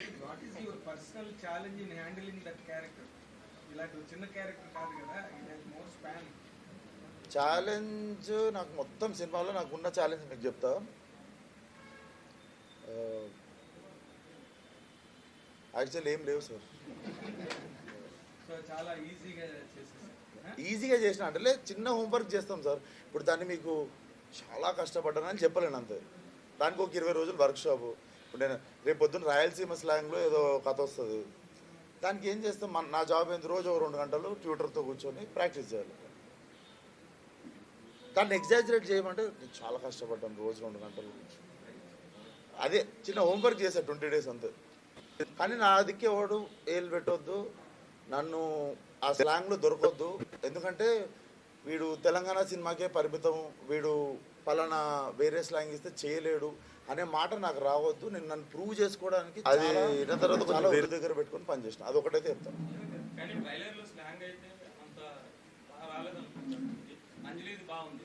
What is your personal challenge in handling that character ఇలాంటి చిన్న character కాదు కదా ఇట్ మోర్ స్పాన్ ఛాలెంజ్ నాకు మొత్తం సినిమాలో నాకు ఉన్న ఛాలెంజ్ మీకు చెప్తా. యాక్చువల్లీ ఏం లేవు సార్. ఈజీగా చేసిన అంటే చిన్న హోంవర్క్ చేస్తాం సార్. ఇప్పుడు దాన్ని మీకు చాలా కష్టపడ్డానని చెప్పలేను అంతే. దానికి ఒక ఇరవై రోజులు వర్క్ షాప్ ఇప్పుడు నేను రేపు పొద్దున్న రాయలసీమ స్లాంగ్లో ఏదో కథ వస్తుంది. దానికి ఏం చేస్తాం? మన నా జాబ్ ఏంది? రోజు ఒక రెండు గంటలు ట్యూటర్తో కూర్చొని ప్రాక్టీస్ చేయాలి. దాన్ని ఎగ్జాజరేట్ చేయమంటే నేను చాలా కష్టపడ్డాను రోజు రెండు గంటలు. అదే చిన్న హోంవర్క్ చేశా ట్వంటీ డేస్ అంతే. కానీ నా దిక్కే వాడు ఏలు పెట్టొద్దు నన్ను ఆ స్లాంగ్లో దొరకొద్దు. ఎందుకంటే వీడు తెలంగాణ సినిమాకే పరిమితం వీడు పలానా వేరే స్లాంగ్ ఇస్తే చేయలేడు అనే మాట నాకు రావద్దు. నేను నన్ను ప్రూవ్ చేసుకోవడానికి అది తర్వాత చాలా వేరే దగ్గర పెట్టుకొని పనిచేసిన అది ఒకటైతే చెప్తాను కానీ ట్రైలర్లో స్లాంగ్ అయితే అంత బాగా రాలేదనుకుంటాను అంజలిది బాగుంది.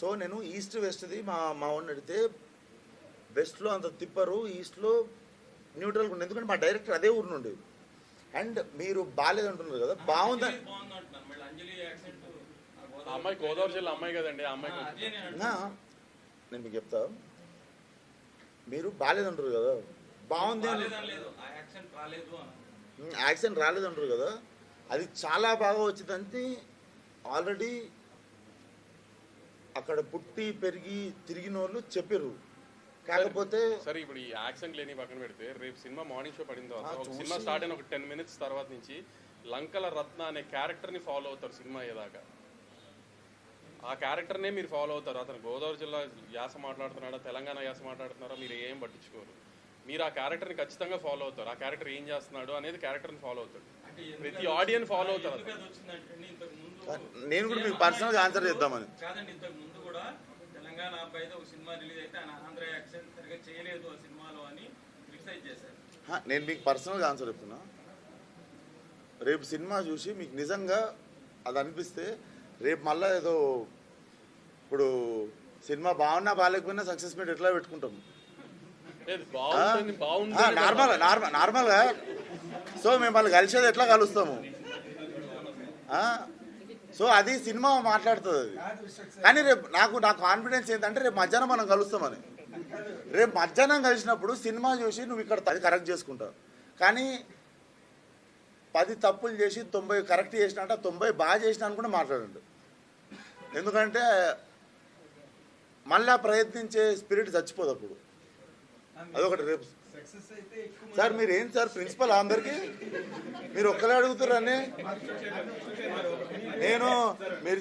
సో నేను ఈస్ట్ వెస్ట్ది మా మా వాడిని అడిగితే వెస్ట్లో అంత తిప్పరు ఈస్ట్లో న్యూట్రల్గా ఉండే ఎందుకంటే మా డైరెక్టర్ అదే ఊరు నుండి. అండ్ మీరు బాగాలేదంటున్నారు కదా. బాగుందని అమ్మాయి గోదావరి జిల్లా అమ్మాయి కదండి ఆ అమ్మాయి నేను మీకు చెప్తా. మీరు బాగాలేదంటారు కదా? బాగుంది యాక్సిడెంట్ రాలేదంటారు కదా? అది చాలా బాగా వచ్చిందంటే ఆల్రెడీ అక్కడ పుట్టి పెరిగి తిరిగిన వాళ్ళు చెప్పారు కాకపోతే సరే ఇప్పుడు ఈ యాక్సెంట్ లేని పక్కన పెడితే రేపు సినిమా మార్నింగ్ షో పడిన తర్వాత. సినిమా స్టార్ట్ అయిన ఒక టెన్ మినిట్స్ తర్వాత నుంచి లంకల రత్న అనే క్యారెక్టర్ని ఫాలో అవుతారు సినిమా అయ్యేదాకా. ఆ క్యారెక్టర్ నే మీరు ఫాలో అవుతారు. అతను గోదావరి జిల్లా యాస మాట్లాడుతున్నాడా తెలంగాణ యాస మాట్లాడుతున్నారా మీరు ఏం పట్టించుకోరు. మీరు ఆ క్యారెక్టర్ని ఖచ్చితంగా ఫాలో అవుతారు. ఆ క్యారెక్టర్ ఏం చేస్తున్నాడు అనేది క్యారెక్టర్ని ఫాలో ఎందుకు ప్రతి అది ఆడియన్ ఫాలో అవుతారు నేను కూడా మీకు పర్సనల్గా ఆన్సర్ చేద్దామని. కాదండి ఇంతకు ముందు కూడా తెలంగాణ అబ్బాయితో ఒక సినిమా రిలీజ్ అయితే ఆయన ఆంధ్ర యాక్సెంట్ సరిగా చేయలేదు ఆ సినిమాలో అని క్రిటిసైజ్ చేశారు. హా, నేను మీకు పర్సనల్గా ఆన్సర్ చెప్తున్నా. రేపు సినిమా చూసి మీకు నిజంగా అది అనిపిస్తే రేపు మళ్ళీ ఏదో ఇప్పుడు సినిమా బాగున్నా బాగాలేకపోయినా సక్సెస్ మీట్ ఎట్లా పెట్టుకుంటాం? లేదు బాగుంటుంది బాగుంది ఆ, నార్మల్ నార్మల్ నార్మల్గా సో మేము వాళ్ళు కలిసేది ఎట్లా కలుస్తాము? సో అది సినిమా మాట్లాడుతుంది అది. కానీ రేపు నాకు నా కాన్ఫిడెన్స్ ఏంటంటే రేపు మధ్యాహ్నం మనం కలుస్తామని రేపు మధ్యాహ్నం కలిసినప్పుడు సినిమా చూసి నువ్వు ఇక్కడ అది కరెక్ట్ చేసుకుంటావు. కానీ పది తప్పులు చేసి తొంభై కరెక్ట్ చేసిన అంటే తొంభై బాగా చేసిన అని కూడా మాట్లాడండి. ఎందుకంటే మళ్ళా ప్రయత్నించే స్పిరిట్ చచ్చిపోదు అప్పుడు. అదొకటి రేపు. సార్ మీరు ఏంటి సార్ ప్రిన్సిపల్ అందరికి? మీరు ఒక్కలే అడుగుతారని నేను మీరు